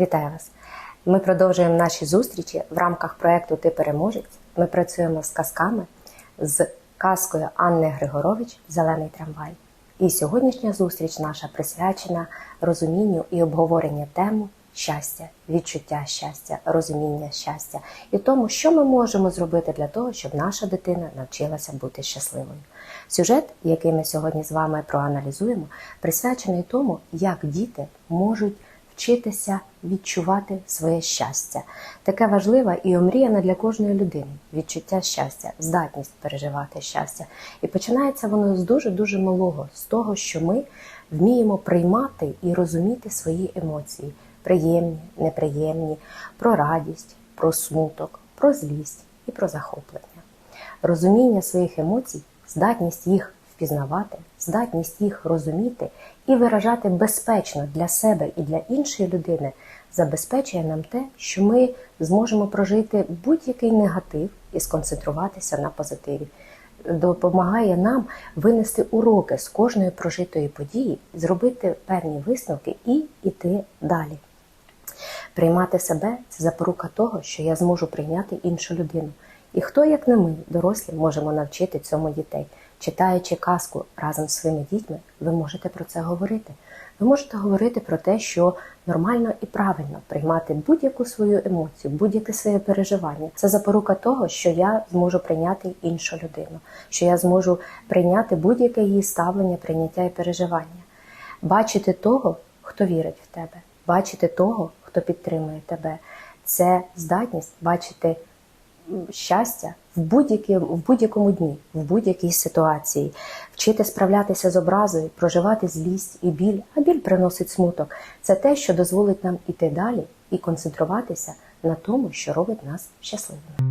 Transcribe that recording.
Вітаю вас! Ми продовжуємо наші зустрічі в рамках проєкту Ти переможець. Ми працюємо з казками з казкою Анни Григорович Зелений трамвай. І сьогоднішня зустріч наша присвячена розумінню і обговоренню тему щастя, відчуття щастя, розуміння щастя і тому, що ми можемо зробити для того, щоб наша дитина навчилася бути щасливою. Сюжет, який ми сьогодні з вами проаналізуємо, присвячений тому, як діти можуть вчитися відчувати своє щастя. Таке важливе і омріяне для кожної людини відчуття щастя, здатність переживати щастя. І починається воно з дуже дуже малого, з того, що ми вміємо приймати і розуміти свої емоції приємні, неприємні, про радість, про смуток, про злість і про захоплення. Розуміння своїх емоцій, здатність їх впізнавати, здатність їх розуміти і виражати безпечно для себе і для іншої людини забезпечує нам те, що ми зможемо прожити будь-який негатив і сконцентруватися на позитиві. Допомагає нам винести уроки з кожної прожитої події, зробити певні висновки і йти далі. Приймати себе це запорука того, що я зможу прийняти іншу людину. І хто, як не ми, дорослі, можемо навчити цьому дітей. Читаючи казку разом з своїми дітьми, ви можете про це говорити. Ви можете говорити про те, що нормально і правильно приймати будь-яку свою емоцію, будь-яке своє переживання. Це запорука того, що я зможу прийняти іншу людину, що я зможу прийняти будь-яке її ставлення, прийняття і переживання, бачити того, хто вірить в тебе, бачити того, хто підтримує тебе. Це здатність бачити щастя в будь-якому в будь-якому дні, в будь-якій ситуації, вчити справлятися з образою, проживати злість і біль, а біль приносить смуток. Це те, що дозволить нам іти далі і концентруватися на тому, що робить нас щасливими.